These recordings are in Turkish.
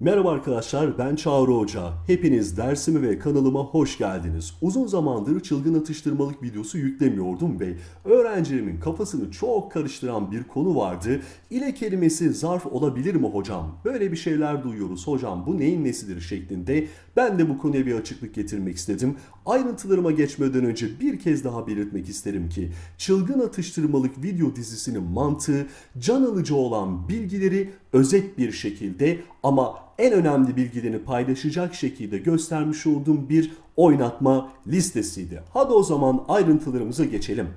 Merhaba arkadaşlar ben Çağrı Hoca. Hepiniz dersime ve kanalıma hoş geldiniz. Uzun zamandır çılgın atıştırmalık videosu yüklemiyordum ve öğrencilerimin kafasını çok karıştıran bir konu vardı. İle kelimesi zarf olabilir mi hocam? Böyle bir şeyler duyuyoruz hocam bu neyin nesidir şeklinde. Ben de bu konuya bir açıklık getirmek istedim. Ayrıntılarıma geçmeden önce bir kez daha belirtmek isterim ki çılgın atıştırmalık video dizisinin mantığı can alıcı olan bilgileri özet bir şekilde ama en önemli bilgilerini paylaşacak şekilde göstermiş olduğum bir oynatma listesiydi. Hadi o zaman ayrıntılarımıza geçelim.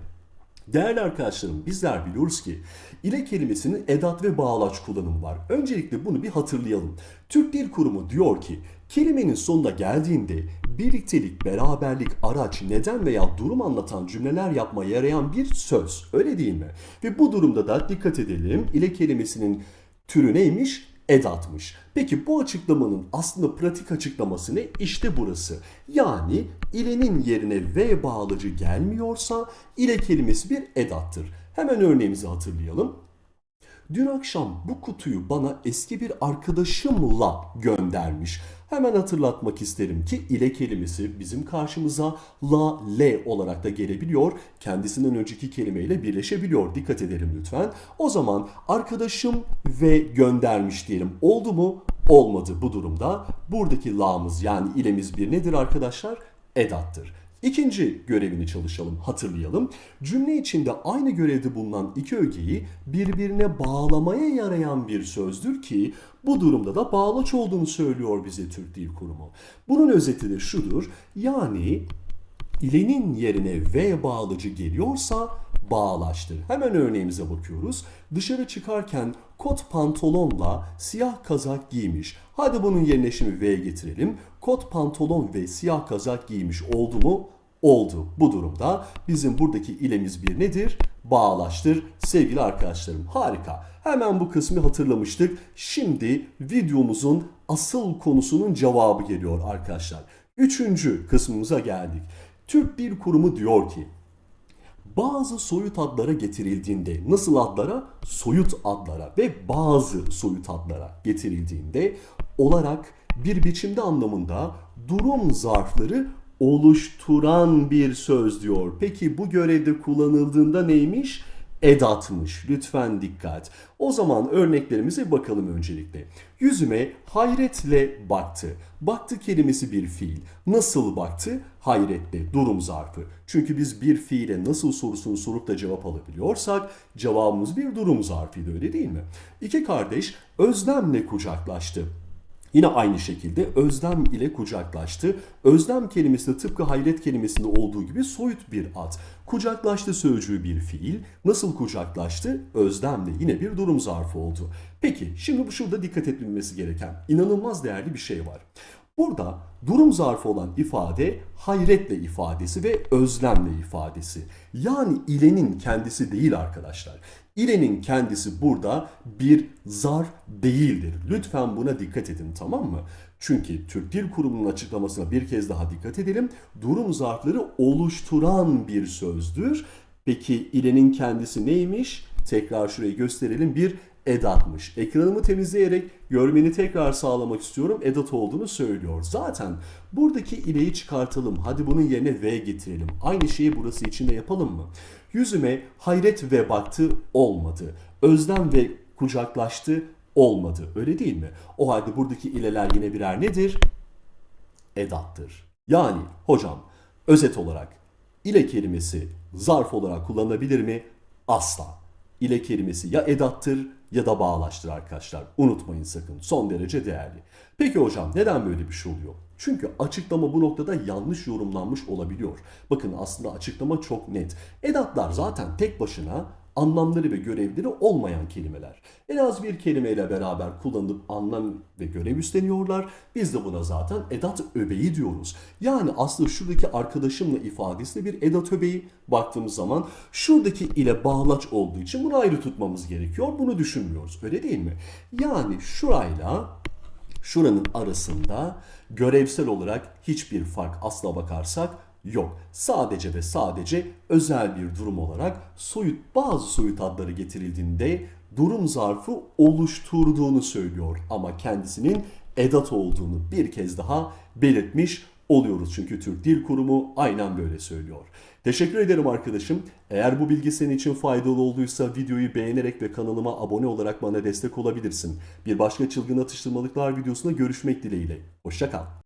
Değerli arkadaşlarım bizler biliyoruz ki ile kelimesinin edat ve bağlaç kullanımı var. Öncelikle bunu bir hatırlayalım. Türk Dil Kurumu diyor ki kelimenin sonuna geldiğinde birliktelik, beraberlik, araç, neden veya durum anlatan cümleler yapmaya yarayan bir söz. Öyle değil mi? Ve bu durumda da dikkat edelim ile kelimesinin türü neymiş? Edatmış. Peki bu açıklamanın aslında pratik açıklaması ne? İşte burası. Yani ilenin yerine v bağlacı gelmiyorsa ile kelimesi bir edattır. Hemen örneğimizi hatırlayalım. Dün akşam bu kutuyu bana eski bir arkadaşımla göndermiş. Hemen hatırlatmak isterim ki ile kelimesi bizim karşımıza la, le olarak da gelebiliyor. Kendisinden önceki kelimeyle birleşebiliyor. Dikkat edelim lütfen. O zaman arkadaşım ve göndermiş diyelim. Oldu mu? Olmadı bu durumda. Buradaki la'mız yani ilemiz bir nedir arkadaşlar? Edattır. İkinci görevini çalışalım, hatırlayalım. Cümle içinde aynı görevde bulunan iki ögeyi birbirine bağlamaya yarayan bir sözdür ki bu durumda da bağlaç olduğunu söylüyor bize Türk Dil Kurumu. Bunun özeti de şudur. Yani ilenin yerine v bağlacı geliyorsa bağlaştır. Hemen örneğimize bakıyoruz. Dışarı çıkarken kot pantolonla siyah kazak giymiş. Hadi bunun yerine şimdi V getirelim. Kot pantolon ve siyah kazak giymiş oldu mu? Oldu. Bu durumda bizim buradaki ilemiz bir nedir? Bağlaştır sevgili arkadaşlarım. Harika. Hemen bu kısmı hatırlamıştık. Şimdi videomuzun asıl konusunun cevabı geliyor arkadaşlar. Üçüncü kısmımıza geldik. Türk Dil Kurumu diyor ki bazı soyut adlara getirildiğinde nasıl adlara? Soyut adlara ve bazı soyut adlara getirildiğinde olarak bir biçimde anlamında durum zarfları oluşturan bir söz diyor. Peki bu görevde kullanıldığında neymiş? edatmış. Lütfen dikkat. O zaman örneklerimize bakalım öncelikle. Yüzüme hayretle baktı. Baktı kelimesi bir fiil. Nasıl baktı? Hayretle, durum zarfı. Çünkü biz bir fiile nasıl sorusunu sorup da cevap alabiliyorsak cevabımız bir durum zarfıydı öyle değil mi? İki kardeş özlemle kucaklaştı. Yine aynı şekilde özlem ile kucaklaştı. Özlem kelimesi de tıpkı hayret kelimesinde olduğu gibi soyut bir ad. Kucaklaştı sözcüğü bir fiil. Nasıl kucaklaştı? Özlemle yine bir durum zarfı oldu. Peki şimdi bu şurada dikkat edilmesi gereken inanılmaz değerli bir şey var. Burada durum zarfı olan ifade hayretle ifadesi ve özlemle ifadesi. Yani ilenin kendisi değil arkadaşlar. İlenin kendisi burada bir zar değildir. Lütfen buna dikkat edin tamam mı? Çünkü Türk Dil Kurumu'nun açıklamasına bir kez daha dikkat edelim. Durum zarfları oluşturan bir sözdür. Peki ilenin kendisi neymiş? Tekrar şurayı gösterelim. Bir edatmış. Ekranımı temizleyerek görmeni tekrar sağlamak istiyorum. Edat olduğunu söylüyor. Zaten buradaki ileyi çıkartalım. Hadi bunun yerine V getirelim. Aynı şeyi burası için de yapalım mı? Yüzüme hayret ve baktı olmadı. Özlem ve kucaklaştı olmadı. Öyle değil mi? O halde buradaki ileler yine birer nedir? Edattır. Yani hocam özet olarak ile kelimesi zarf olarak kullanılabilir mi? Asla. İle kelimesi ya edattır ya da bağlaştır arkadaşlar. Unutmayın sakın. Son derece değerli. Peki hocam neden böyle bir şey oluyor? Çünkü açıklama bu noktada yanlış yorumlanmış olabiliyor. Bakın aslında açıklama çok net. Edatlar zaten tek başına anlamları ve görevleri olmayan kelimeler. En az bir kelimeyle beraber kullanılıp anlam ve görev üstleniyorlar. Biz de buna zaten edat öbeği diyoruz. Yani aslında şuradaki arkadaşımla ifadesi de bir edat öbeği. Baktığımız zaman şuradaki ile bağlaç olduğu için bunu ayrı tutmamız gerekiyor. Bunu düşünmüyoruz. Öyle değil mi? Yani şurayla şuranın arasında görevsel olarak hiçbir fark asla bakarsak yok. Sadece ve sadece özel bir durum olarak soyut bazı soyut adları getirildiğinde durum zarfı oluşturduğunu söylüyor ama kendisinin edat olduğunu bir kez daha belirtmiş oluyoruz. Çünkü Türk Dil Kurumu aynen böyle söylüyor. Teşekkür ederim arkadaşım. Eğer bu bilgi senin için faydalı olduysa videoyu beğenerek ve kanalıma abone olarak bana destek olabilirsin. Bir başka çılgın atıştırmalıklar videosunda görüşmek dileğiyle. Hoşçakal.